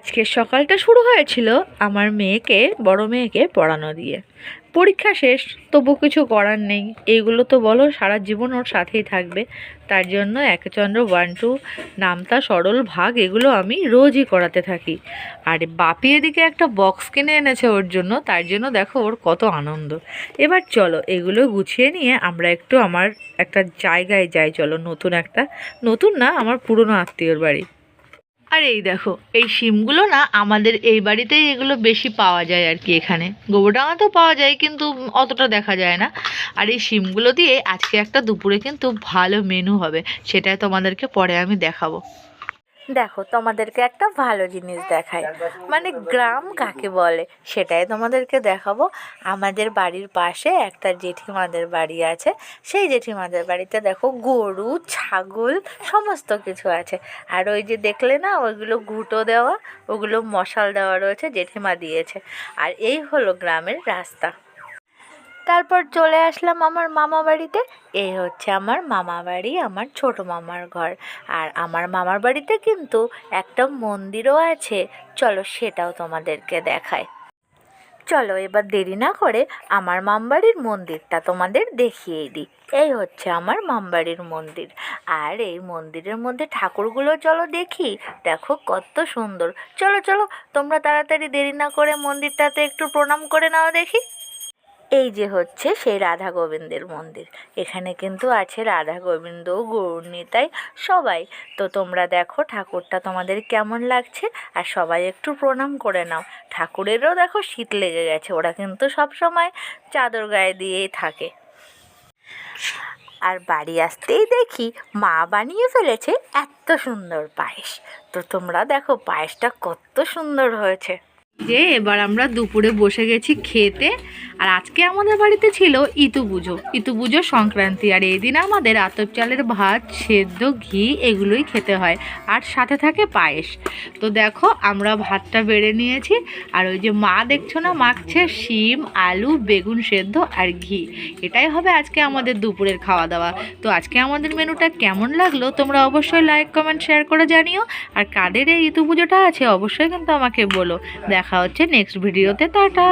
আজকের সকালটা শুরু হয়েছিল আমার মেয়েকে, বড় মেয়েকে পড়ানো দিয়ে। পরীক্ষা শেষ তবু কিছু করার নেই। এইগুলো তো বলো, সারা জীবন ওর সাথেই থাকবে। তার জন্য একচন্দ্র ওয়ান টু নামতা, সরল, ভাগ, এগুলো আমি রোজই করাতে থাকি। আর বাপি এদিকে একটা বক্স কিনে এনেছে ওর জন্য, তার জন্য দেখো ওর কত আনন্দ। এবার চলো, এগুলো গুছিয়ে নিয়ে আমরা একটু আমার একটা জায়গায় যাই, চলো, নতুন একটা। নতুন না, আমার পুরনো আত্মীয়র বাড়ি। আর এই দেখো, এই শিমগুলো না আমাদের এই বাড়িতেই এগুলো বেশি পাওয়া যায় আর কি এখানে। গোবরডাঙাতেও পাওয়া যায় কিন্তু অতটা দেখা যায় না। আর এই শিমগুলো দিয়ে আজকে একটা দুপুরে কিন্তু ভালো মেনু হবে, সেটাই তোমাদেরকে পরে আমি দেখাবো। দেখো, তোমাদেরকে একটা ভালো জিনিস দেখাই। মানে গ্রাম কাকে বলে, সেটাই তোমাদেরকে দেখাবো। আমাদের বাড়ির পাশে একটা জেঠিমাদের বাড়ি আছে। সেই জেঠিমাদের বাড়িতে দেখো, গরু, ছাগল, সমস্ত কিছু আছে। আর ওই যে দেখলে না, ওইগুলো ঘুঁটো দেওয়া, ওগুলো মশাল দেওয়া রয়েছে, জেঠিমা দিয়েছে। আর এই হলো গ্রামের রাস্তা। তারপর চলে আসলাম আমার মামা বাড়িতে এই হচ্ছে আমার মামা বাড়ি আমার ছোট মামার ঘর। আর আমার মামার বাড়িতে কিন্তু একটা মন্দিরও আছে। চলো সেটাও তোমাদেরকে দেখায় চলো এবার দেরি না করে আমার মামবাড়ির মন্দিরটা তোমাদের দেখিয়ে দিই। এই হচ্ছে আমার মামবাড়ির মন্দির। আর এই মন্দিরের মধ্যে ঠাকুরগুলো চলো দেখি। দেখো কত সুন্দর। চলো চলো, তোমরা তাড়াতাড়ি দেরি না করে মন্দিরটাতে একটু প্রণাম করে নাও দেখি। এই যে হচ্ছে সেই রাধা গোবিন্দের মন্দির। এখানে কিন্তু আছে রাধা গোবিন্দ গৌরনীতাই সবাই। তো তোমরা দেখো ঠাকুরটা তোমাদের কেমন লাগছে, আর সবাই একটু প্রণাম করে নাও। ঠাকুরেরও দেখো শীত লেগে গেছে, ওরা কিন্তু সব সময় চাদর গায়ে দিয়েই থাকে। আর বাড়ি আসতেই দেখি মা বানিয়ে ফেলেছে এত সুন্দর পায়েস। তো তোমরা দেখো পায়েসটা কত সুন্দর হয়েছে। যে এবার আমরা দুপুরে বসে গেছি খেতে আর আজকে আমাদের বাড়িতে ছিল ইতু পুজো। ইতু পুজো সংক্রান্তি, আর এই দিন আমাদের আতপ চালের ভাত, সেদ্ধ, ঘি এগুলোই খেতে হয়, আর সাথে থাকে পায়েস। তো দেখো, আমরা ভাতটা বেড়ে নিয়েছি, আর ওই যে মা দেখছ না, মাখছে শিম, আলু, বেগুন সেদ্ধ আর ঘি। এটাই হবে আজকে আমাদের দুপুরের খাওয়া দাওয়া তো আজকে আমাদের মেনুটা কেমন লাগল, তোমরা অবশ্যই লাইক কমেন্ট শেয়ার করে জানিও। আর কাদের এই ইতু পুজোটা আছে, অবশ্যই কিন্তু আমাকে বলো। দেখা হচ্ছে নেক্সট ভিডিওতে টাটা!